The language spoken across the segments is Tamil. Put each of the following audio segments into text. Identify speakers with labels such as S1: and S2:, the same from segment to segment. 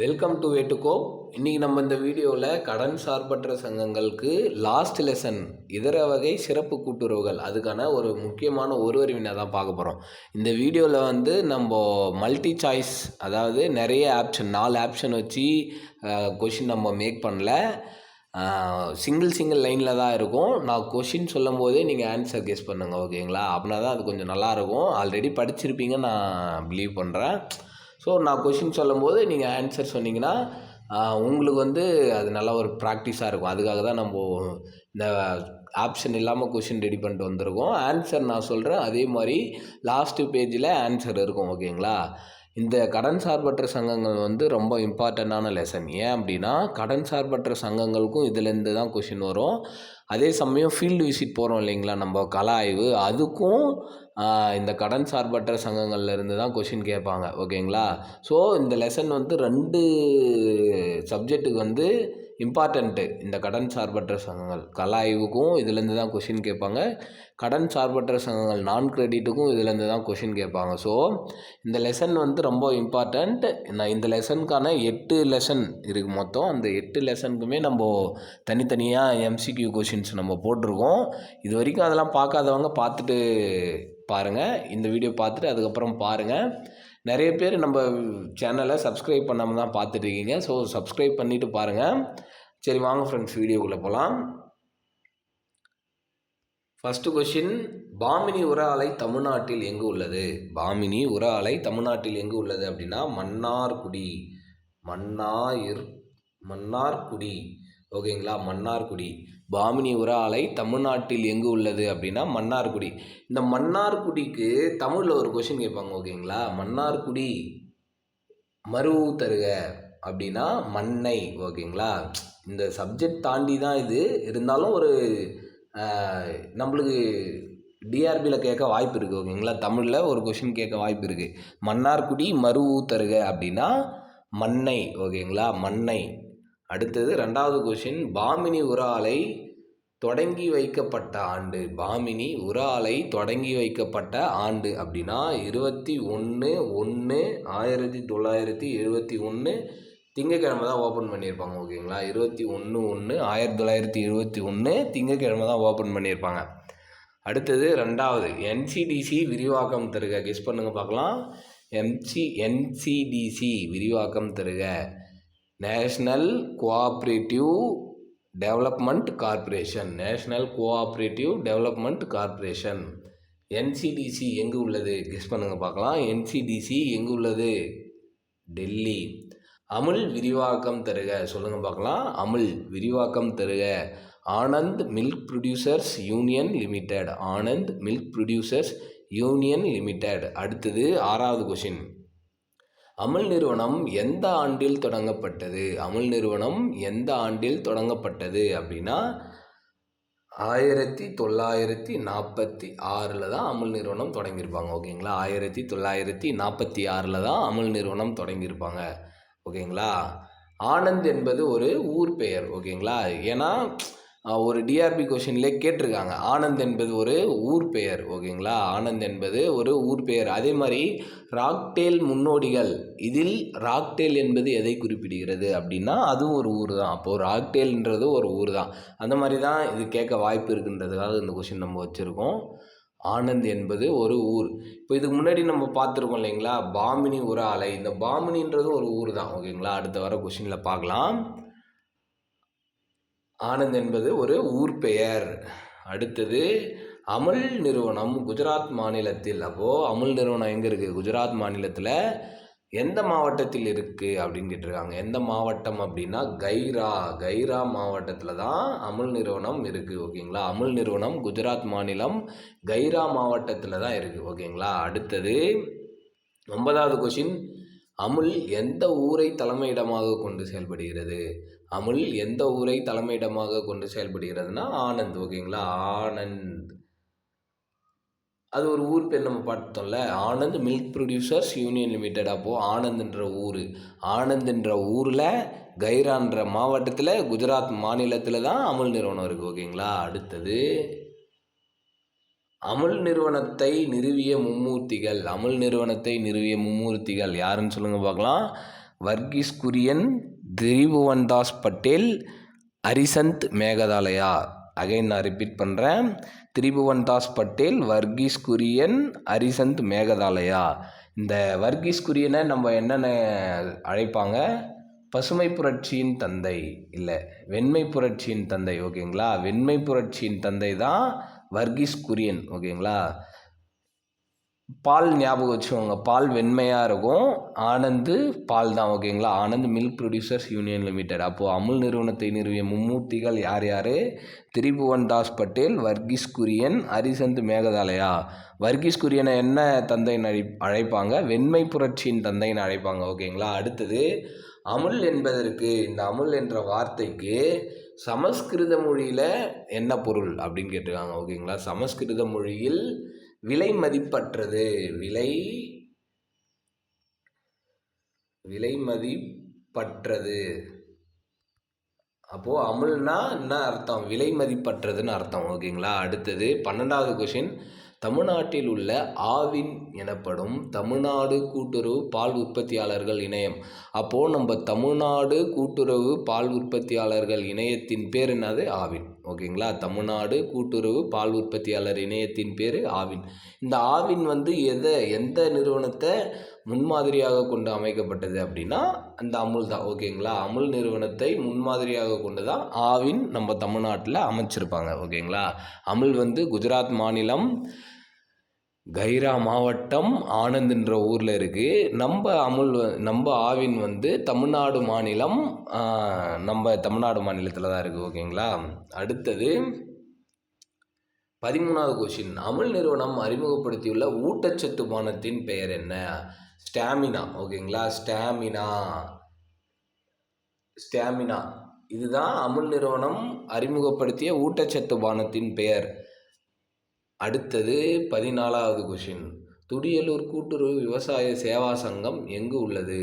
S1: வெல்கம் டு வேட்டுக்கோ இன்றைக்கி நம்ம இந்த வீடியோவில் கடன் சார்பற்ற சங்கங்களுக்கு லாஸ்ட் லெசன் இதர வகை சிறப்பு கூட்டுறவுகள் அதுக்கான ஒரு முக்கியமான ஒரு வினா தான் பார்க்க போகிறோம் இந்த வீடியோவில் வந்து நம்ம மல்டி சாய்ஸ் அதாவது நிறைய ஆப்ஷன் நாலு ஆப்ஷன் வச்சு கொஷின் நம்ம மேக் பண்ணல. சிங்கிள் சிங்கிள் லைனில் தான் இருக்கும். நான் கொஷின் சொல்லும் போதே நீங்கள் ஆன்சர் கெஸ் பண்ணுங்கள் ஓகேங்களா அப்படின்னா தான் அது கொஞ்சம் நல்லாயிருக்கும் ஆல்ரெடி படிச்சிருப்பீங்க நான் பிலீவ் பண்ணுறேன் ஸோ நான் கொஷின் சொல்லும்போது நீங்கள் ஆன்சர் சொன்னீங்கன்னா உங்களுக்கு வந்து அது நல்ல ஒரு ப்ராக்டிஸாக இருக்கும். அதுக்காக தான் நம்ம இந்த ஆப்ஷன் இல்லாமல் கொஷின் ரெடி பண்ணிட்டு வந்திருக்கோம். ஆன்சர் நான் சொல்கிறேன் அதே மாதிரி லாஸ்ட்டு பேஜில் ஆன்சர் இருக்கும் ஓகேங்களா இந்த கடன் சார்பற்ற சங்கங்கள் வந்து ரொம்ப இம்பார்ட்டண்ட்டான லெசன் ஏன் அப்படின்னா கடன் சார்பற்ற சங்கங்களுக்கும் இதுலேருந்து தான் கொஷின் வரும். அதே சமயம் ஃபீல்டு விசிட் போகிறோம் இல்லைங்களா? நம்ம கலா ஆய்வு அதுக்கும் இந்த கடன் சார்பற்ற சங்கங்கள்ல இருந்து தான் கொஷின் கேட்பாங்க ஓகேங்களா ஸோ இந்த லெசன் வந்து ரெண்டு சப்ஜெக்ட்டுக்கு வந்து இம்பார்ட்டண்ட்டு இந்த கடன் சார்பற்ற சங்கங்கள். கலாய்வுக்கும் இதுலேருந்து தான் கொஷின் கேட்பாங்க. கடன் சார்பற்ற சங்கங்கள் நான் கிரெடிட்டுக்கும் இதுலேருந்து தான் கொஷின் கேட்பாங்க. ஸோ இந்த லெசன் வந்து ரொம்ப இம்பார்ட்டண்ட் நான் இந்த லெசனுக்கான எட்டு லெசன் இருக்குது மொத்தம். அந்த எட்டு லெசனுக்குமே நம்ம தனித்தனியாக எம்சிக்யூ கொஷின்ஸ் நம்ம போட்டிருக்கோம். இது வரைக்கும் அதெல்லாம் பார்க்காதவங்க பார்த்துட்டு பாருங்கள் இந்த வீடியோ பார்த்துட்டு அதுக்கப்புறம் பாருங்கள் நிறைய பேர் நம்ம சேனலை சப்ஸ்கிரைப் பண்ணாமல் தான் பார்த்துட்டு இருக்கீங்க ஸோ சப்ஸ்கிரைப் பண்ணிவிட்டு பாருங்கள் சரி வாங்க ஃப்ரெண்ட்ஸ் வீடியோக்குள்ளே போகலாம் ஃபஸ்ட்டு கொஷின் பாமினி உர ஆலை தமிழ்நாட்டில் எங்கு உள்ளது? பாமினி உர ஆலை தமிழ்நாட்டில் எங்கு உள்ளது அப்படின்னா மன்னார்குடி. மன்னார் மன்னார்குடி. ஓகேங்களா மன்னார்குடி. பாமினி உர ஆலை தமிழ்நாட்டில் எங்கு உள்ளது அப்படின்னா மன்னார்குடி. இந்த மன்னார்குடிக்கு தமிழில் ஒரு கொஷின் கேட்பாங்க ஓகேங்களா? மன்னார்குடி மருவு தருக அப்படின்னா மண்ணை ஓகேங்களா? இந்த சப்ஜெக்ட் தாண்டி தான் இது. இருந்தாலும் ஒரு நம்மளுக்கு டிஆர்பியில் கேட்க வாய்ப்பு இருக்குது ஓகேங்களா? தமிழில் ஒரு கொஷின் கேட்க வாய்ப்பு இருக்குது மன்னார்குடி மறு தருக அப்படின்னா மண்ணை ஓகேங்களா? மண்ணை. அடுத்தது ரெண்டாவது கொஷின் பாமினி உராலை தொடங்கி வைக்கப்பட்ட ஆண்டு. பாமினி உர ஆலை தொடங்கி வைக்கப்பட்ட ஆண்டு அப்படின்னா இருபத்தி ஒன்று ஒன்று ஆயிரத்தி தொள்ளாயிரத்தி எழுபத்தி ஒன்று திங்கக்கிழமை தான் ஓப்பன் பண்ணியிருப்பாங்க ஓகேங்களா? இருபத்தி ஒன்று ஒன்று ஆயிரத்தி தொள்ளாயிரத்தி எழுபத்தி ஒன்று திங்கக்கிழமை தான் ஓப்பன் பண்ணியிருப்பாங்க. அடுத்தது ரெண்டாவது என்சிடிசி விரிவாக்கம் தருக. கெஸ் பண்ணுங்க பார்க்கலாம். எம்சி என்சிடிசி விரிவாக்கம் தருக. National cooperative development corporation national cooperative development corporation NCDC எங்கே உள்ளது? கெஸ் பண்ணுங்கள் பார்க்கலாம். என்சிடிசி எங்கே உள்ளது? டெல்லி. அமுல் விரிவாக்கம் தருக. சொல்லுங்கள் பார்க்கலாம். அமுல் விரிவாக்கம் தருக. Anand milk producers union limited Anand milk producers union limited அடுத்தது ஆறாவது கொஷின் அமுல் நிறுவனம் எந்த ஆண்டில் தொடங்கப்பட்டது? அமுல் நிறுவனம் எந்த ஆண்டில் தொடங்கப்பட்டது அப்படின்னா ஆயிரத்தி தொள்ளாயிரத்தி நாற்பத்தி ஆறில் தான் அமுல் நிறுவனம் தொடங்கியிருப்பாங்க ஓகேங்களா? ஆயிரத்தி தொள்ளாயிரத்தி நாற்பத்தி ஆறில் தான் அமுல் நிறுவனம் தொடங்கியிருப்பாங்க ஓகேங்களா? ஆனந்த் என்பது ஒரு ஊர் பெயர் ஓகேங்களா? ஏன்னா ஒரு டிஆர்பி கொஷின்லே கேட்டிருக்காங்க. ஆனந்த் என்பது ஒரு ஊர் பெயர் ஓகேங்களா? ஆனந்த் என்பது ஒரு ஊர் பெயர். அதே மாதிரி ராக்டேல் முன்னோடிகள் இதில் ராக்டேல் என்பது எதை குறிப்பிடுகிறது அப்படின்னா அதுவும் ஒரு ஊர் தான். அப்போது ராக்டேல்ன்றது ஒரு ஊர் தான். அந்த மாதிரி தான் இது கேட்க வாய்ப்பு இருக்குன்றதுக்காக இந்த கொஷின் நம்ம வச்சுருக்கோம். ஆனந்த் என்பது ஒரு ஊர். இப்போ இதுக்கு முன்னாடி நம்ம பார்த்துருக்கோம் இல்லைங்களா? பாமினி உர அலை. இந்த பாமினின்றது ஒரு ஊர் தான் ஓகேங்களா? அடுத்த வர கொஷினில் பார்க்கலாம். ஆனந்த் என்பது ஒரு ஊர் பெயர். அடுத்தது அமுல் நிறுவனம் குஜராத் மாநிலத்தில். அப்போது அமுல் நிறுவனம் எங்கே இருக்குது குஜராத் மாநிலத்தில் எந்த மாவட்டத்தில் இருக்குது அப்படின்னு கேட்டிருக்காங்க. எந்த மாவட்டம் அப்படின்னா கைரா கைரா மாவட்டத்தில் தான் அமுல் நிறுவனம் இருக்குது ஓகேங்களா? அமுல் நிறுவனம் குஜராத் மாநிலம் கைரா மாவட்டத்தில் தான் இருக்குது ஓகேங்களா? அடுத்தது ஒன்பதாவது கொஷின். அமுல் எந்த ஊரை தலைமையிடமாக கொண்டு செயல்படுகிறது? அமுல் எந்த ஊரை தலைமையிடமாக கொண்டு செயல்படுகிறதுனா ஆனந்த் ஓகேங்களா? ஆனந்த். அது ஒரு ஊர் பேர் நம்ம பார்த்தோம்ல Anand milk producers union limited அப்போது ஆனந்த்ன்ற ஊர். ஆனந்த்ன்ற ஊரில் கைரான்ற மாவட்டத்தில் குஜராத் மாநிலத்தில் தான் அமுல் நிறுவனம் இருக்குது ஓகேங்களா? அடுத்தது அமுல் நிறுவனத்தை நிறுவிய மும்மூர்த்திகள். அமுல் நிறுவனத்தை நிறுவிய மும்மூர்த்திகள் யாருன்னு சொல்லுங்கள் பார்க்கலாம் வர்கீஸ் குரியன் திரிபுவன்தாஸ் பட்டேல் ஹரிசந்த் மேகதாலயா. அகைன் நான் ரிப்பீட் பண்ணுறேன் திரிபுவன்தாஸ் பட்டேல் வர்கீஸ் குரியன் ஹரிசந்த் மேகதாலயா. இந்த வர்கீஸ் குரியனை நம்ம என்னென்ன அழைப்பாங்க? பசுமை புரட்சியின் தந்தை. இல்லை வெண்மை புரட்சியின் தந்தை ஓகேங்களா வெண்மை புரட்சியின் தந்தை தான் வர்கீஸ் குரியன் ஓகேங்களா பால் ஞாபகம் வச்சுக்கோங்க. பால் வெண்மையாக இருக்கும். ஆனந்து பால் தான் ஓகேங்களா Anand milk producers union limited அப்போது அமுல் நிறுவனத்தை நிறுவிய மும்மூர்த்திகள் யார் யார்? திரிபுவன் தாஸ் பட்டேல் வர்கீஸ் குரியன் ஹரிசந்த் மேகதாலயா? வர்கீஸ் குரியனை என்ன தந்தைன்னு அழை அழைப்பாங்க? வெண்மை புரட்சியின் தந்தைன்னு அழைப்பாங்க ஓகேங்களா அடுத்தது அமுல் என்பதற்கு இந்த அமுல் என்ற வார்த்தைக்கு சமஸ்கிருத மொழியில் என்ன பொருள் அப்படின்னு கேட்டிருக்காங்க ஓகேங்களா சமஸ்கிருத மொழியில் விலை மதிப்பற்றது. விலை விலை மதிப்பற்றது. அப்போது அமுல்னா என்ன அர்த்தம்? விலை மதிப்பற்றதுன்னு அர்த்தம். ஓகேங்களா? அடுத்தது பன்னெண்டாவது கொஷின் தமிழ்நாட்டில் உள்ள ஆவின் எனப்படும் தமிழ்நாடு கூட்டுறவு பால் உற்பத்தியாளர்கள் இணையம். அப்போது நம்ம தமிழ்நாடு கூட்டுறவு பால் உற்பத்தியாளர்கள் இணையத்தின் பேர் என்னது? ஆவின். ஓகேங்களா? தமிழ்நாடு கூட்டுறவு பால் உற்பத்தியாளர் இணையத்தின் பேர் ஆவின். இந்த ஆவின் வந்து எதை எந்த நிறுவனத்தை முன்மாதிரியாக கொண்டு அமைக்கப்பட்டது அப்படின்னா அந்த அமுல் தான். ஓகேங்களா? அமுல் நிறுவனத்தை முன்மாதிரியாக கொண்டு தான் ஆவின் நம்ம தமிழ்நாட்டில் அமைச்சிருப்பாங்க. ஓகேங்களா? அமுல் வந்து குஜராத் மாநிலம் கைரா மாவட்டம் ஆனந்த்ன்ற ஊரில் இருக்குது நம்ம அமுல் நம்ம ஆவின் வந்து தமிழ்நாடு மாநிலம் நம்ம தமிழ்நாடு மாநிலத்தில் தான் இருக்குது ஓகேங்களா? அடுத்தது பதிமூணாவது கொஷின் அமுல் நிறுவனம் அறிமுகப்படுத்தியுள்ள ஊட்டச்சத்து பானத்தின் பெயர் என்ன? ஸ்டாமினா ஓகேங்களா? ஸ்டாமினா. ஸ்டாமினா. இதுதான் அமுல் நிறுவனம் அறிமுகப்படுத்திய ஊட்டச்சத்து பானத்தின் பெயர். அடுத்தது பதினாலாவது கொஷின் துடியலூர் கூட்டுறவு விவசாய சேவா சங்கம் எங்கு உள்ளது?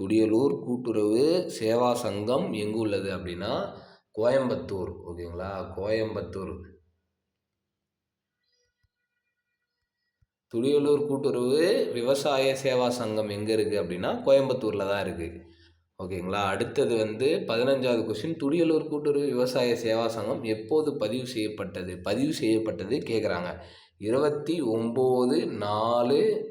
S1: துடியலூர் கூட்டுறவு சேவா சங்கம் எங்கு உள்ளது அப்படின்னா கோயம்புத்தூர். ஓகேங்களா? கோயம்புத்தூர். துடியலூர் கூட்டுறவு விவசாய சேவா சங்கம் எங்கே இருக்குது அப்படின்னா கோயம்புத்தூரில் தான் இருக்குது ஓகேங்களா? அடுத்தது வந்து பதினஞ்சாவது கொஸ்டின் துடியலூர் கூட்டுறவு விவசாய சேவா சங்கம் எப்போது பதிவு செய்யப்பட்டது? பதிவு செய்யப்பட்டது கேட்குறாங்க இருபத்தி ஒம்பது நாலு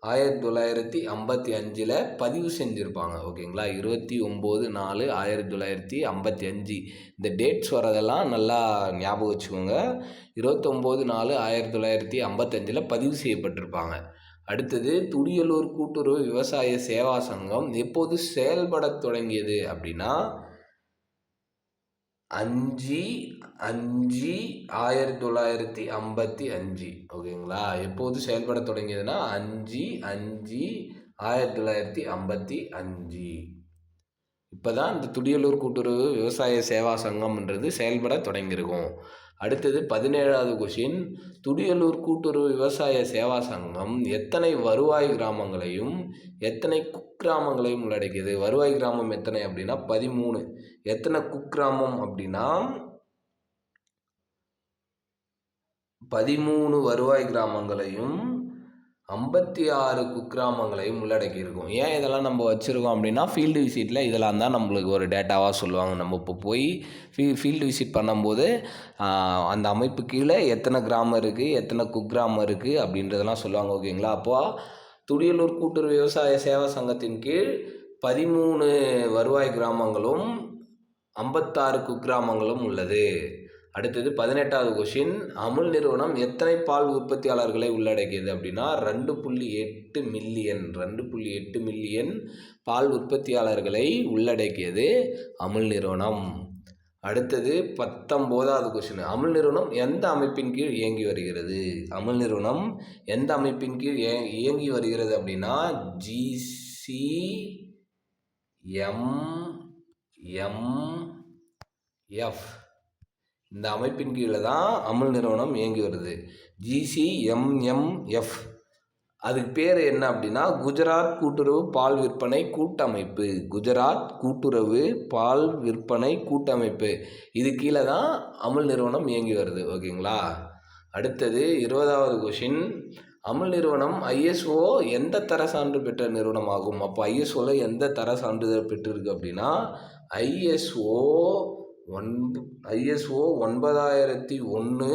S1: ஆயிரத்தி தொள்ளாயிரத்தி ஐம்பத்தி அஞ்சில் பதிவு செஞ்சுருப்பாங்க. ஓகேங்களா? இருபத்தி ஒம்பது நாலு ஆயிரத்தி தொள்ளாயிரத்தி ஐம்பத்தி அஞ்சு. இந்த டேட்ஸ் வரதெல்லாம் நல்லா ஞாபகம் வச்சுக்கோங்க. இருபத்தொம்போது நாலு ஆயிரத்தி தொள்ளாயிரத்தி ஐம்பத்தஞ்சில் பதிவு செய்யப்பட்டிருப்பாங்க. அடுத்தது துடியலூர் கூட்டுறவு விவசாய சேவா சங்கம் எப்போது செயல்படத் தொடங்கியது அப்படின்னா அஞ்சு அஞ்சு ஆயிரத்தி தொள்ளாயிரத்தி ஐம்பத்தி அஞ்சு. ஓகேங்களா? எப்போது செயல்பட தொடங்கியதுன்னா அஞ்சு அஞ்சு ஆயிரத்தி தொள்ளாயிரத்தி ஐம்பத்தி அஞ்சு. இப்போ தான் இந்த துடியலூர் கூட்டுறவு விவசாய சேவா சங்கம்ன்றது செயல்பட தொடங்கியிருக்கும். அடுத்தது பதினேழாவது கொஷின் துடியலூர் கூட்டுறவு விவசாய சேவா சங்கம் எத்தனை வருவாய் கிராமங்களையும் எத்தனை குக்கிராமங்களையும் உள்ளடக்கியது? வருவாய் கிராமம் எத்தனை அப்படின்னா பதிமூணு. எத்தனை குக்கிராமம் அப்படின்னா பதிமூணு வருவாய் கிராமங்களையும் ஐம்பத்தி ஆறு குக்கிராமங்களையும் உள்ளடக்கியிருக்கும். ஏன் இதெல்லாம் நம்ம வச்சுருக்கோம் அப்படின்னா ஃபீல்டு விசிட்டில் இதெல்லாம் தான் நம்மளுக்கு ஒரு டேட்டாவாக சொல்லுவாங்க. நம்ம இப்போ போய் ஃபீ ஃபீல்டு விசிட் பண்ணும்போது அந்த அமைப்பு கீழே எத்தனை கிராமம் இருக்குது எத்தனை குக்கிராமம் இருக்குது அப்படின்றதெல்லாம் சொல்லுவாங்க ஓகேங்களா? அப்போது துடியலூர் கூட்டுறவு விவசாய சேவா சங்கத்தின் கீழ் பதிமூணு வருவாய் கிராமங்களும் ஐம்பத்தாறு குக்கிராமங்களும் உள்ளது. அடுத்தது பதினெட்டாவது கொஷின் அமுல் நிறுவனம் எத்தனை பால் உற்பத்தியாளர்களை உள்ளடக்கியது அப்படின்னா ரெண்டு புள்ளி எட்டு மில்லியன் ரெண்டு புள்ளி எட்டு மில்லியன் பால் உற்பத்தியாளர்களை உள்ளடக்கியது அமுல் நிறுவனம். அடுத்தது பத்தொம்போதாவது கொஷின் அமுல் நிறுவனம் எந்த அமைப்பின் கீழ் இயங்கி வருகிறது? அமுல் நிறுவனம் எந்த அமைப்பின் கீழ் இயங்கி வருகிறது அப்படின்னா ஜிசி எம் எம் எஃப் இந்த அமைப்பின் கீழே தான் அமுல் நிறுவனம் இயங்கி வருது. ஜிசிஎம்எம்எஃப் அதுக்கு பேர் என்ன அப்படின்னா குஜராத் கூட்டுறவு பால் விற்பனை கூட்டமைப்பு. குஜராத் கூட்டுறவு பால் விற்பனை கூட்டமைப்பு. இது கீழே தான் அமுல் நிறுவனம் இயங்கி வருது ஓகேங்களா? அடுத்தது இருபதாவது கொஷின் அமுல் நிறுவனம் ஐஎஸ்ஓ எந்த தர சான்று பெற்ற நிறுவனமாகும்? அப்போ ஐஎஸ்ஓவில் எந்த தர சான்றிதழ் பெற்றிருக்கு அப்படின்னா ஐஎஸ்ஓ ஒன் ஐஎஸ்ஓ ஒன்பதாயிரத்தி ஒன்று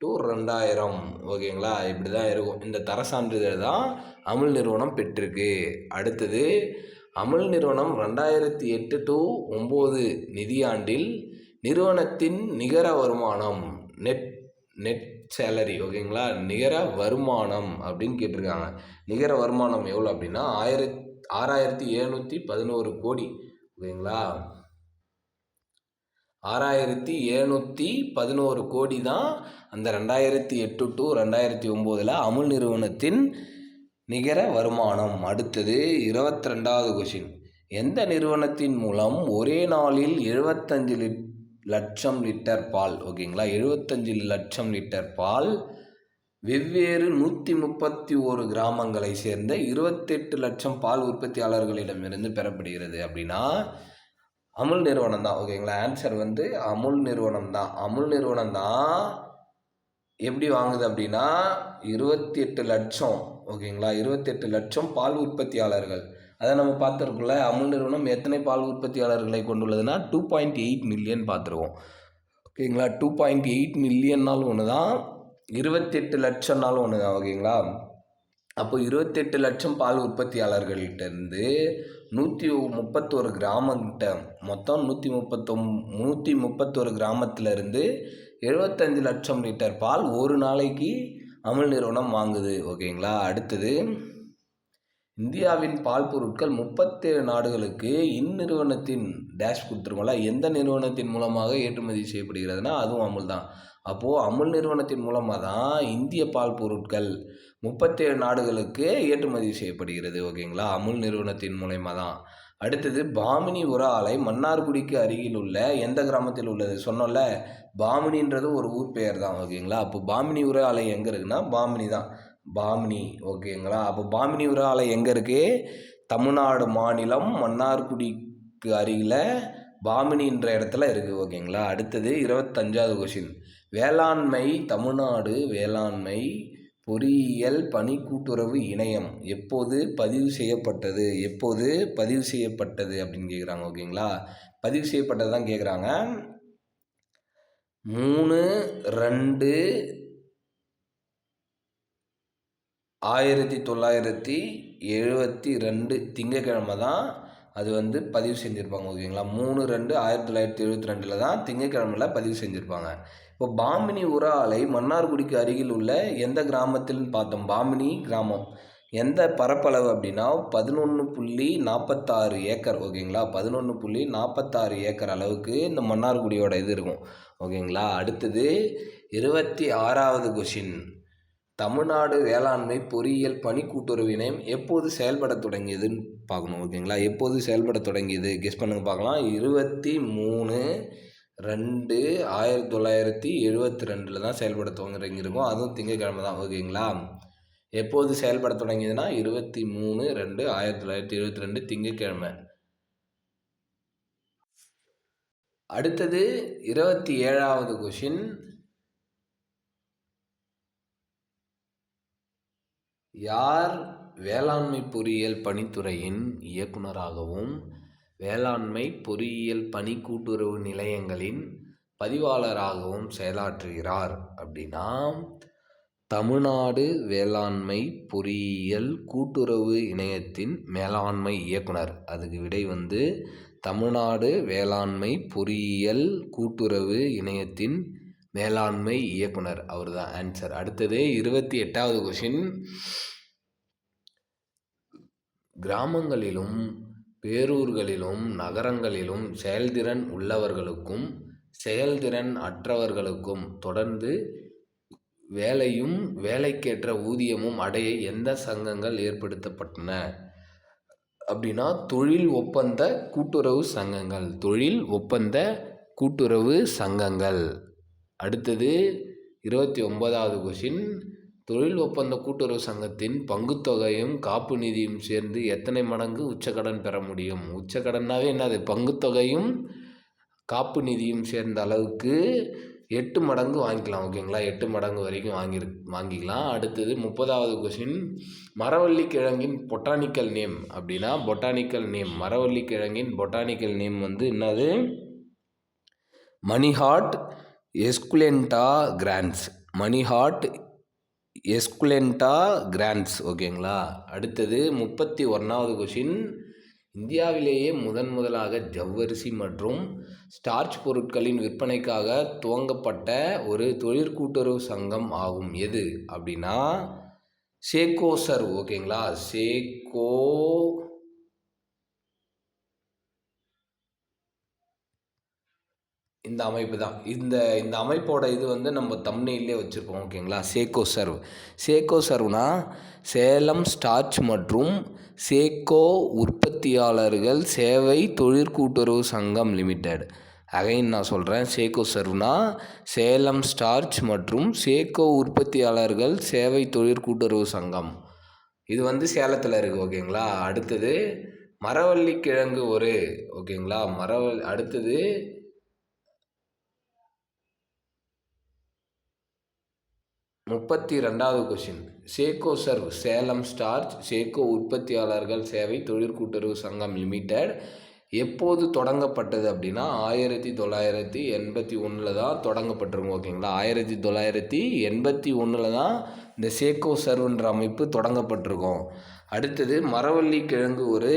S1: டு ரெண்டாயிரம். ஓகேங்களா? இப்படி தான் இருக்கும். இந்த தர சான்றிதழ் தான் அமுல் நிறுவனம் பெற்றிருக்கு. அடுத்தது அமுல் நிறுவனம் ரெண்டாயிரத்தி எட்டு டு ஒம்பது நிதியாண்டில் நிறுவனத்தின் நிகர வருமானம் நெட் நெட் சேலரி ஓகேங்களா? நிகர வருமானம் அப்படின்னு கேட்டிருக்காங்க. நிகர வருமானம் எவ்வளோ அப்படின்னா ஆயிரத் ஆறாயிரத்தி எழுநூற்றி பதினோரு கோடி. ஓகேங்களா? ஆறாயிரத்தி எழுநூற்றி பதினோரு கோடி தான் அந்த ரெண்டாயிரத்தி எட்டு டு ரெண்டாயிரத்தி ஒம்போதில் அமுல் நிறுவனத்தின் நிகர வருமானம். அடுத்தது இருபத்தி ரெண்டாவது கொஷின் எந்த நிறுவனத்தின் மூலம் ஒரே நாளில் எழுபத்தஞ்சு லிட் லட்சம் லிட்டர் பால் ஓகேங்களா? எழுபத்தஞ்சு லட்சம் லிட்டர் பால் வெவ்வேறு நூற்றி முப்பத்தி ஒரு கிராமங்களை சேர்ந்த இருபத்தெட்டு லட்சம் பால் உற்பத்தியாளர்களிடமிருந்து பெறப்படுகிறது. அப்படின்னா அமுல் நிறுவனம் தான். ஓகேங்களா ஆன்சர் வந்து அமுல் நிறுவனம் தான். அமுல் நிறுவனம் தான் எப்படி வாங்குது அப்படின்னா இருபத்தி எட்டு லட்சம் ஓகேங்களா இருபத்தெட்டு லட்சம் பால் உற்பத்தியாளர்கள். அதை நம்ம பார்த்துருக்கோம்ல அமுல் நிறுவனம் எத்தனை பால் உற்பத்தியாளர்களை கொண்டுள்ளதுன்னா டூ பாயிண்ட் எயிட் மில்லியன் பார்த்துருவோம் ஓகேங்களா டூ பாயிண்ட் எயிட் மில்லியன்னாலும் ஒன்று தான் இருபத்தெட்டு லட்சம்னாலும் ஒன்று தான் ஓகேங்களா அப்போ இருபத்தெட்டு லட்சம் பால் உற்பத்தியாளர்கள்ட்டேருந்து நூற்றி முப்பத்தோரு கிராமங்கிட்ட மொத்தம் நூற்றி முப்பத்தொம் நூற்றி முப்பத்தோரு கிராமத்திலேருந்து எழுபத்தஞ்சு லட்சம் லிட்டர் பால் ஒரு நாளைக்கு அமுல் நிறுவனம் வாங்குது ஓகேங்களா? அடுத்தது இந்தியாவின் பால் பொருட்கள் முப்பத்தேழு நாடுகளுக்கு இந்நிறுவனத்தின் டேஷ் கொடுத்துருக்கோம்ல எந்த நிறுவனத்தின் மூலமாக ஏற்றுமதி செய்யப்படுகிறதுனா அதுவும் அமுல் தான். அப்போது அமுல் நிறுவனத்தின் மூலமாக தான் இந்திய பால் பொருட்கள் முப்பத்தேழு நாடுகளுக்கு ஏற்றுமதி செய்யப்படுகிறது ஓகேங்களா? அமுல் நிறுவனத்தின் மூலயமா தான். அடுத்தது பாமினி உர ஆலை மன்னார்குடிக்கு அருகில் உள்ள எந்த கிராமத்தில் உள்ளது? சொன்னோம்ல பாமினின்றது ஒரு ஊர் பெயர் தான் ஓகேங்களா? அப்போ பாமினி உர ஆலை எங்கே இருக்குன்னா பாமினி தான். பாமினி ஓகேங்களா? அப்போ பாமினி உர ஆலை எங்கே இருக்குது தமிழ்நாடு மாநிலம் மன்னார்குடிக்கு அருகில் பாமினின்ற இடத்துல இருக்குது ஓகேங்களா? அடுத்தது இருபத்தஞ்சாவது கொஷின் வேளாண்மை தமிழ்நாடு வேளாண்மை பொறியியல் பணி கூட்டுறவு இணையம் எப்போது பதிவு செய்யப்பட்டது? எப்போது பதிவு செய்யப்பட்டது? அப்படின்னு கேட்குறாங்க ஓகேங்களா? பதிவு செய்யப்பட்டது தான் கேட்குறாங்க மூணு ரெண்டு ஆயிரத்தி தொள்ளாயிரத்தி எழுபத்தி ரெண்டு திங்கக்கிழமை தான் அது வந்து பதிவு செஞ்சுருப்பாங்க ஓகேங்களா? மூணு ரெண்டு ஆயிரத்தி தொள்ளாயிரத்தி எழுபத்தி ரெண்டில் தான் திங்கக்கிழமையில் பதிவு செஞ்சுருப்பாங்க. இப்போ பாமினி உர ஆலை மன்னார்குடிக்கு அருகில் உள்ள எந்த கிராமத்தில்னு பார்த்தோம்? பாமினி கிராமம். எந்த பரப்பளவு அப்படின்னா பதினொன்று புள்ளி நாற்பத்தாறு ஏக்கர் ஓகேங்களா? பதினொன்று புள்ளி நாற்பத்தாறு ஏக்கர் அளவுக்கு இந்த மன்னார்குடியோட இது இருக்கும் ஓகேங்களா? அடுத்தது இருபத்தி ஆறாவது கொஷின். தமிழ்நாடு வேளாண்மை பொறியியல் பணி கூட்டுறவு இணையம் எப்போது செயல்பட தொடங்கியதுன்னு பார்க்கணும் ஓகேங்களா? எப்போது செயல்பட தொடங்கியது? கெஸ் பண்ணுங்க பார்க்கலாம். இருபத்தி மூணு ரெண்டு ஆயிரத்தி தொள்ளாயிரத்தி எழுபத்தி ரெண்டில் தான் செயல்பட துவங்கிருக்கும் அதுவும் திங்கக்கிழமை தான் ஓகேங்களா? எப்போது செயல்பட தொடங்கியதுன்னா இருபத்தி மூணு ரெண்டு ஆயிரத்தி தொள்ளாயிரத்தி எழுபத்தி ரெண்டு திங்கக்கிழமை. அடுத்தது இருபத்தி ஏழாவது கொஷின் யார் வேளாண்மை பொறியியல் பணித்துறையின் இயக்குனராகவும் வேளாண்மை பொறியியல் பணி கூட்டுறவு நிலையங்களின் பதிவாளராகவும் செயலாற்றுகிறார் அப்படின்னா தமிழ்நாடு வேளாண்மை பொறியியல் கூட்டுறவு இணையத்தின் மேலாண்மை இயக்குனர். அதுக்கு விடை வந்து தமிழ்நாடு வேளாண்மை பொறியியல் கூட்டுறவு இணையத்தின் மேலாண்மை இயக்குனர். அவர் தான் ஆன்சர் அடுத்தது இருபத்தி எட்டாவது கொஷின் கிராமங்களிலும் பேரூர்களிலும் நகரங்களிலும் செயல்திறன் உள்ளவர்களுக்கும் செயல்திறன் அற்றவர்களுக்கும் தொடர்ந்து வேலையும் வேலைக்கேற்ற ஊதியமும் அடைய எந்த சங்கங்கள் ஏற்படுத்தப்பட்டன? அப்படின்னா தொழில் ஒப்பந்த கூட்டுறவு சங்கங்கள். தொழில் ஒப்பந்த கூட்டுறவு சங்கங்கள். அடுத்தது இருபத்தி ஒன்பதாவது கொஷின் தொழில் ஒப்பந்த கூட்டுறவு சங்கத்தின் பங்குத்தொகையும் காப்பு நிதியும் சேர்ந்து எத்தனை மடங்கு உச்சக்கடன் பெற முடியும்? உச்சக்கடன்னாவே என்னது? பங்குத்தொகையும் காப்பு நிதியும் சேர்ந்த அளவுக்கு எட்டு மடங்கு வாங்கிக்கலாம் ஓகேங்களா? எட்டு மடங்கு வரைக்கும் வாங்கி வாங்கிக்கலாம். அடுத்தது முப்பதாவது கொஷின் மரவள்ளி கிழங்கின் பொட்டானிக்கல் நேம் அப்படின்னா பொட்டானிக்கல் நேம். மரவள்ளி கிழங்கின் பொட்டானிக்கல் நேம் வந்து என்னது? மணிஹாட் எஸ்குலென்டா கிராண்ட்ஸ். மணிஹாட் எஸ்குலென்டா கிராண்ட்ஸ் ஓகேங்களா அடுத்தது முப்பத்தி ஒன்றாவது கொஷின் இந்தியாவிலேயே முதன் முதலாக ஜவ்வரிசி மற்றும் ஸ்டார்ச் பொருட்களின் விற்பனைக்காக துவங்கப்பட்ட ஒரு தொழிற்கூட்டுறவு சங்கம் ஆகும். எது? அப்படின்னா சேகோசர் ஓகேங்களா சேகோ இந்த அமைப்பு தான். இந்த இந்த அமைப்போட இது வந்து நம்ம தம்னையிலே வச்சுருப்போம் ஓகேங்களா சேகோ சர்வ் சேகோ சர்வ்னா சேலம் ஸ்டார்ச் மற்றும் சேகோ உற்பத்தியாளர்கள் சேவை தொழிற்கூட்டுறவு சங்கம் லிமிடெட் அகைன் நான் சொல்கிறேன் சேகோ சர்வ்னா சேலம் ஸ்டார்ச் மற்றும் சேகோ உற்பத்தியாளர்கள் சேவை தொழிற்கூட்டுறவு சங்கம். இது வந்து சேலத்தில் இருக்குது ஓகேங்களா அடுத்தது மரவள்ளி கிழங்கு ஒரு ஓகேங்களா மரவள்ளி அடுத்தது முப்பத்தி ரெண்டாவது question sago serve Salem starch sago உற்பத்தியாளர்கள் சேவை தொழிற்கூட்டுறவு சங்கம் லிமிடெட் எப்போது தொடங்கப்பட்டது அப்படின்னா ஆயிரத்தி தொள்ளாயிரத்தி எண்பத்தி ஒன்றில் தான் தொடங்கப்பட்டிருக்கும் ஓகேங்களா? ஆயிரத்தி தொள்ளாயிரத்தி எண்பத்தி ஒன்றில் தான் இந்த சேகோ சர்வ்ன்ற அமைப்பு தொடங்கப்பட்டிருக்கும். அடுத்தது மரவள்ளி கிழங்கு ஒரு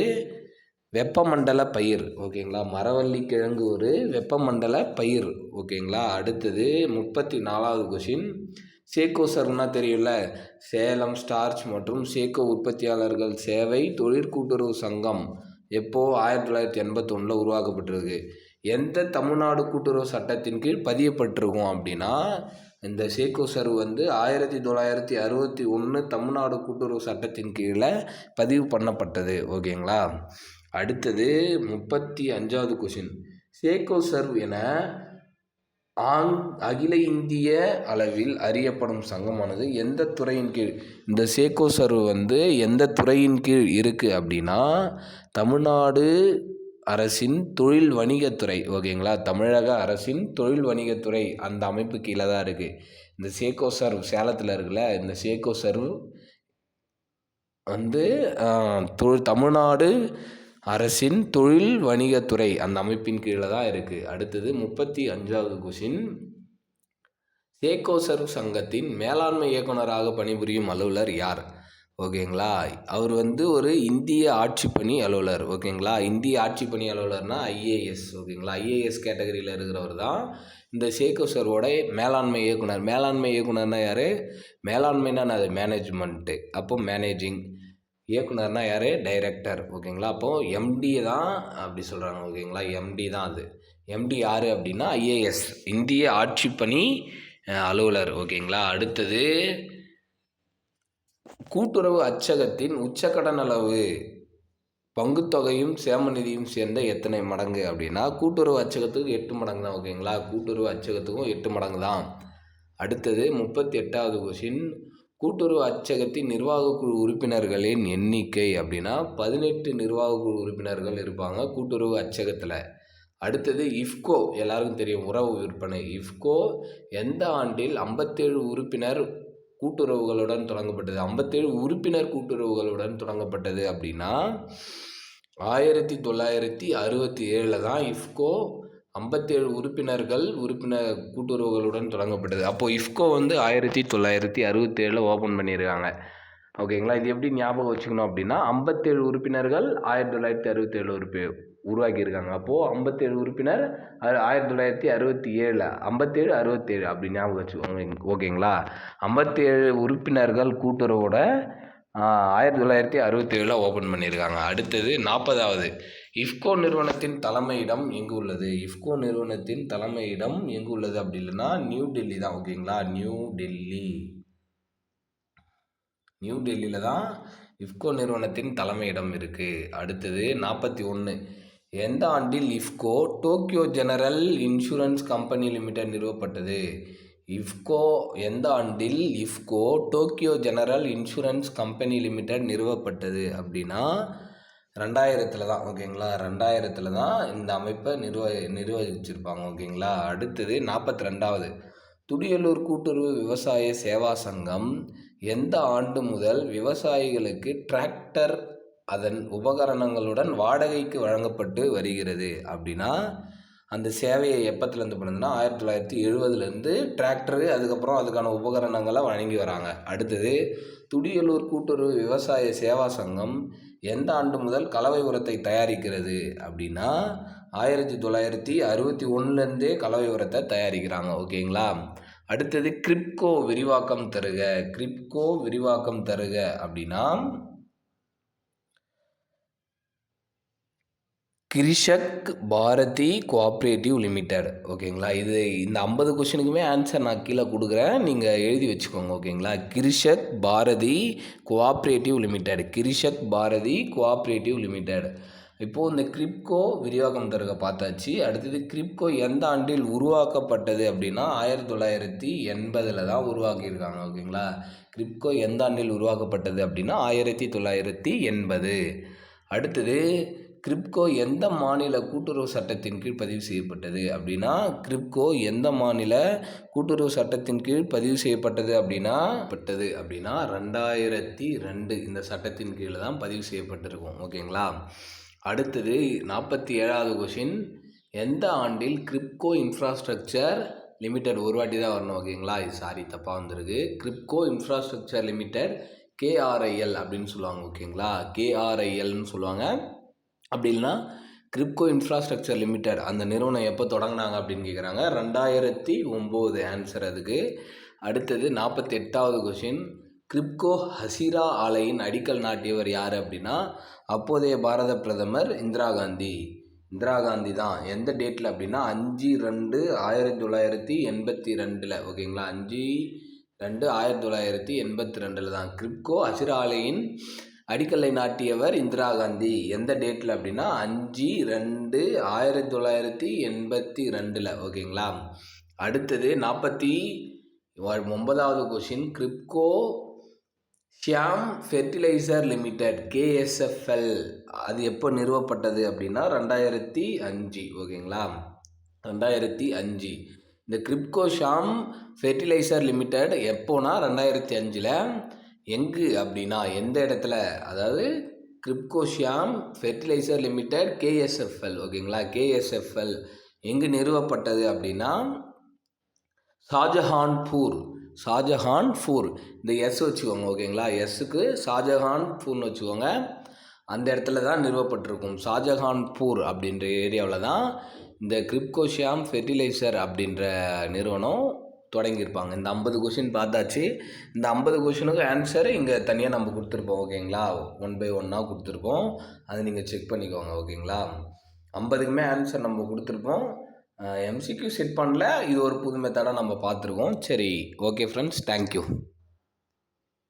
S1: வெப்பமண்டல பயிர் ஓகேங்களா? மரவள்ளி கிழங்கு ஒரு வெப்பமண்டல பயிர் ஓகேங்களா? அடுத்தது முப்பத்தி நாலாவது கொஷின் சேக்கோ சர்னா தெரியும்ல? சேலம் ஸ்டார்ச் மற்றும் சேக்கோ உற்பத்தியாளர்கள் சேவை தொழிற்கூட்டுறவு சங்கம் எப்போது ஆயிரத்தி தொள்ளாயிரத்தி எண்பத்தொன்னில் உருவாக்கப்பட்டிருக்கு? எந்த தமிழ்நாடு கூட்டுறவு சட்டத்தின் கீழ் பதியப்பட்டிருக்கும் அப்படின்னா இந்த சேக்கோ சர்வ் வந்து ஆயிரத்தி தொள்ளாயிரத்தி அறுபத்தி ஒன்று தமிழ்நாடு கூட்டுறவு சட்டத்தின் கீழே பதிவு பண்ணப்பட்டது. ஓகேங்களா? அடுத்தது முப்பத்தி அஞ்சாவது கொஷின் சேக்கோ சர்வ் என ஆங் அகில இந்திய அளவில் அறியப்படும் சங்கமானது எந்த துறையின் கீழ்? இந்த சேக்கோ சர்வ் வந்து எந்த துறையின் கீழ் இருக்குது அப்படின்னா தமிழ்நாடு அரசின் தொழில் வணிகத்துறை ஓகேங்களா? தமிழக அரசின் தொழில் வணிகத்துறை அந்த அமைப்பு கீழே தான் இருக்குது இந்த சேக்கோ சர்வ் சேலத்தில் இருக்குல்ல இந்த சேக்கோ சர்வ் வந்து தமிழ்நாடு அரசின் தொழில் வணிகத்துறை அந்த அமைப்பின் கீழே தான் இருக்குது அடுத்தது முப்பத்தி அஞ்சாவது கொஷின் சேகோசர் சங்கத்தின் மேலாண்மை இயக்குனராக பணிபுரியும் அலுவலர் யார்? ஓகேங்களா? அவர் வந்து ஒரு இந்திய ஆட்சி பணி அலுவலர். ஓகேங்களா? இந்திய ஆட்சி பணி அலுவலர்னா ஐஏஎஸ். ஓகேங்களா? ஐஏஎஸ் கேட்டகரியில் இருக்கிறவர் தான் இந்த சேகோசரோட மேலாண்மை இயக்குனர். மேலாண்மை இயக்குனர்னா யார்? மேலாண்மைனா அது மேனேஜ்மெண்ட்டு அப்போ மேனேஜிங் இயக்குனர்னால் யார்? டைரக்டர் ஓகேங்களா? அப்போது எம்டி தான் அப்படி சொல்கிறாங்க ஓகேங்களா? எம்டி தான் அது. எம்டி யார் அப்படின்னா ஐஏஎஸ் இந்திய ஆட்சி பணி அலுவலர். ஓகேங்களா? அடுத்தது கூட்டுறவு அச்சகத்தின் உச்சக்கடன் அளவு. பங்குத்தொகையும் சேமநிதியும் சேர்ந்த எத்தனை மடங்கு அப்படின்னா கூட்டுறவு அச்சகத்துக்கு எட்டு மடங்கு தான். ஓகேங்களா? கூட்டுறவு அச்சகத்துக்கும் எட்டு மடங்கு தான். அடுத்தது முப்பத்தி எட்டாவது கொஷின் கூட்டுறவு அச்சகத்தின் நிர்வாகக் குழு உறுப்பினர்களின் எண்ணிக்கை அப்படின்னா பதினெட்டு நிர்வாகக் குழு உறுப்பினர்கள் இருப்பாங்க கூட்டுறவு அச்சகத்தில். அடுத்தது இஃப்கோ எல்லாருக்கும் தெரியும் உறவு விற்பனை. இஃப்கோ எந்த ஆண்டில் ஐம்பத்தேழு உறுப்பினர் கூட்டுறவுகளுடன் தொடங்கப்பட்டது? ஐம்பத்தேழு உறுப்பினர் கூட்டுறவுகளுடன் தொடங்கப்பட்டது அப்படின்னா ஆயிரத்தி தொள்ளாயிரத்தி அறுபத்தி ஏழில் தான் இஃப்கோ ஐம்பத்தேழு உறுப்பினர்கள் உறுப்பினர் கூட்டுறவுகளுடன் தொடங்கப்பட்டது. அப்போது இஃப்கோ வந்து ஆயிரத்தி தொள்ளாயிரத்தி அறுபத்தேழில் ஓப்பன் பண்ணியிருக்காங்க. ஓகேங்களா? இது எப்படி ஞாபகம் வச்சுக்கணும் அப்படின்னா ஐம்பத்தேழு உறுப்பினர்கள் ஆயிரத்தி தொள்ளாயிரத்தி அறுபத்தேழு உறுப்பி உருவாக்கியிருக்காங்க. அப்போது ஐம்பத்தேழு உறுப்பினர் ஆயிரத்தி தொள்ளாயிரத்தி அறுபத்தி ஏழில் ஐம்பத்தேழு அறுபத்தேழு அப்படி ஞாபகம் வச்சுக்கோங்க. ஓகேங்களா? ஐம்பத்தேழு உறுப்பினர்கள் கூட்டுறவோட ஆயிரத்தி தொள்ளாயிரத்தி அறுபத்தேழில் ஓப்பன் பண்ணியிருக்காங்க. அடுத்தது நாற்பதாவது இஃப்கோ நிறுவனத்தின் தலைமையிடம் எங்கு உள்ளது இஃப்கோ நிறுவனத்தின் தலைமையிடம் எங்கு உள்ளது அப்படி இல்லைன்னா நியூ டெல்லி தான் ஓகேங்களா? நியூ டெல்லி. நியூ டெல்லியில் தான் இஃப்கோ நிறுவனத்தின் தலைமையிடம் இருக்குது அடுத்தது நாற்பத்தி ஒன்று எந்த ஆண்டில் IFFCO Tokyo general insurance company limited நிறுவப்பட்டது? இஃப்கோ எந்த ஆண்டில் IFFCO Tokyo general insurance company limited நிறுவப்பட்டது அப்படின்னா ரெண்டாயிரத்தில் தான் ஓகேங்களா? ரெண்டாயிரத்தில் தான் இந்த அமைப்பை நிர்வ நிர்வகிச்சிருப்பாங்க ஓகேங்களா? அடுத்தது நாற்பத்தி ரெண்டாவது துடியலூர் கூட்டுறவு விவசாய சேவா சங்கம் எந்த ஆண்டு முதல் விவசாயிகளுக்கு டிராக்டர் அதன் உபகரணங்களுடன் வாடகைக்கு வழங்கப்பட்டு வருகிறது? அப்படின்னா அந்த சேவையை எப்பத்துலேருந்து பண்ணுதுன்னா ஆயிரத்தி தொள்ளாயிரத்தி எழுபதுலேருந்து டிராக்டரு அதுக்கப்புறம் அதுக்கான உபகரணங்களை வழங்கி வராங்க. அடுத்தது துடியலூர் கூட்டுறவு விவசாய சேவா சங்கம் எந்த ஆண்டு முதல் கலவை உரத்தை தயாரிக்கிறது அப்படின்னா ஆயிரத்தி தொள்ளாயிரத்தி அறுபத்தி ஒன்றுலேருந்தே கலவை உரத்தை தயாரிக்கிறாங்க ஓகேங்களா? அடுத்தது கிரிப்கோ விரிவாக்கம் தருக கிரிப்கோ விரிவாக்கம் தருக அப்படின்னா கிரிஷக் பாரதி கோஆப்ரேட்டிவ் லிமிடெட் ஓகேங்களா? இது இந்த ஐம்பது கொஷினுக்குமே ஆன்சர் நான் கீழே கொடுக்குறேன். நீங்கள் எழுதி வச்சுக்கோங்க ஓகேங்களா? Krishak Bharati cooperative limited Krishak Bharati cooperative limited இப்போது இந்த கிரிப்கோ விரிவாக்கம் தருக பார்த்தாச்சு. அடுத்தது கிரிப்கோ எந்த ஆண்டில் உருவாக்கப்பட்டது அப்படின்னா ஆயிரத்தி தொள்ளாயிரத்தி எண்பதில் தான் உருவாக்கியிருக்காங்க ஓகேங்களா? கிரிப்கோ எந்த ஆண்டில் உருவாக்கப்பட்டது அப்படின்னா ஆயிரத்தி தொள்ளாயிரத்தி எண்பது. அடுத்தது கிரிப்கோ எந்த மாநில கூட்டுறவு சட்டத்தின் கீழ் பதிவு செய்யப்பட்டது அப்படின்னா கிரிப்கோ எந்த மாநில கூட்டுறவு சட்டத்தின் கீழ் பதிவு செய்யப்பட்டது அப்படின்னா பட்டது அப்படின்னா ரெண்டாயிரத்தி ரெண்டு இந்த சட்டத்தின் கீழ் தான் பதிவு செய்யப்பட்டிருக்கும். ஓகேங்களா? அடுத்தது நாற்பத்தி ஏழாவது கொஷின் எந்த ஆண்டில் கிரிப்கோ இன்ஃப்ராஸ்ட்ரக்சர் லிமிடெட் ஒரு வாட்டி தான் வரணும் ஓகேங்களா? இது சாரி தப்பாக வந்திருக்கு. கிரிப்கோ இன்ஃப்ராஸ்ட்ரக்சர் லிமிடெட் கேஆர்ஐஎல் அப்படின்னு சொல்லுவாங்க ஓகேங்களா? கேஆர்ஐஎல்னு சொல்லுவாங்க. அப்படி இல்லைன்னா கிரிப்கோ இன்ஃப்ராஸ்ட்ரக்சர் லிமிடெட் அந்த நிறுவனம் எப்போ தொடங்கினாங்க அப்படின்னு கேட்குறாங்க ரெண்டாயிரத்தி ஒம்பது ஆன்சர் அதுக்கு. அடுத்தது நாற்பத்தி எட்டாவது கொஷின் கிரிப்கோ ஹசிரா ஆலையின் அடிக்கல் நாட்டியவர் யார் அப்படின்னா அப்போதைய பாரத பிரதமர் இந்திரா காந்தி. இந்திரா காந்தி தான். எந்த டேட்டில் அப்படின்னா அஞ்சு ரெண்டு ஆயிரத்தி தொள்ளாயிரத்தி எண்பத்தி ரெண்டில் ஓகேங்களா? அஞ்சு ரெண்டு ஆயிரத்தி தொள்ளாயிரத்தி எண்பத்தி ரெண்டில் தான். கிரிப்கோ அசிராலையின் அடிக்கல்லை நாட்டியவர் இந்திரா காந்தி. எந்த டேட்டில் அப்படின்னா அஞ்சு ரெண்டு ஆயிரத்தி தொள்ளாயிரத்தி எண்பத்தி ரெண்டில் ஓகேங்களா? அடுத்தது நாற்பத்தி ஒன்பதாவது question KRIBHCO Shyam fertiliser limited KSFL அது எப்போ நிறுவப்பட்டது அப்படின்னா ரெண்டாயிரத்தி அஞ்சு. ஓகேங்களா? ரெண்டாயிரத்தி அஞ்சு. இந்த கிரிப்கோ ஷாம் ஃபெர்டிலைசர் லிமிடெட் எப்போனா ரெண்டாயிரத்தி அஞ்சில் எங்கு அப்படின்னா எந்த இடத்துல? அதாவது கிரிப்கோஷியாம் ஃபெர்டிலைசர் லிமிடெட் கேஎஸ்எஃப்எல் ஓகேங்களா? கேஎஸ்எஃப்எல் எங்கு நிறுவப்பட்டது அப்படின்னா ஷாஜஹான்பூர் ஷாஜஹான்பூர். இந்த எஸ் வச்சுக்கோங்க ஓகேங்களா? எஸ்ஸுக்கு ஷாஜஹான்பூர்னு வச்சுக்கோங்க. அந்த இடத்துல தான் நிறுவப்பட்டிருக்கும். ஷாஜஹான்பூர் அப்படின்ற ஏரியாவில் தான் இந்த கிரிப்கோஷியாம் ஃபெர்டிலைசர் அப்படின்ற நிறுவனம் தொடங்கியிருப்பாங்க. இந்த ஐம்பது கொஷின் பார்த்தாச்சு. இந்த ஐம்பது கொஷினுக்கு ஆன்சர் இங்கே தனியாக நம்ம கொடுத்துருப்போம் ஓகேங்களா? ஒன் பை ஒன்னாக கொடுத்துருப்போம். அதை நீங்கள் செக் பண்ணிக்கோங்க ஓகேங்களா? ஐம்பதுக்குமே ஆன்சர் நம்ம கொடுத்துருப்போம். எம்சிக்யூ செட் பண்ணல. இது ஒரு புது மெத்தடாக நம்ம பார்த்துருக்கோம். சரி ஓகே ஃப்ரெண்ட்ஸ் தேங்க்யூ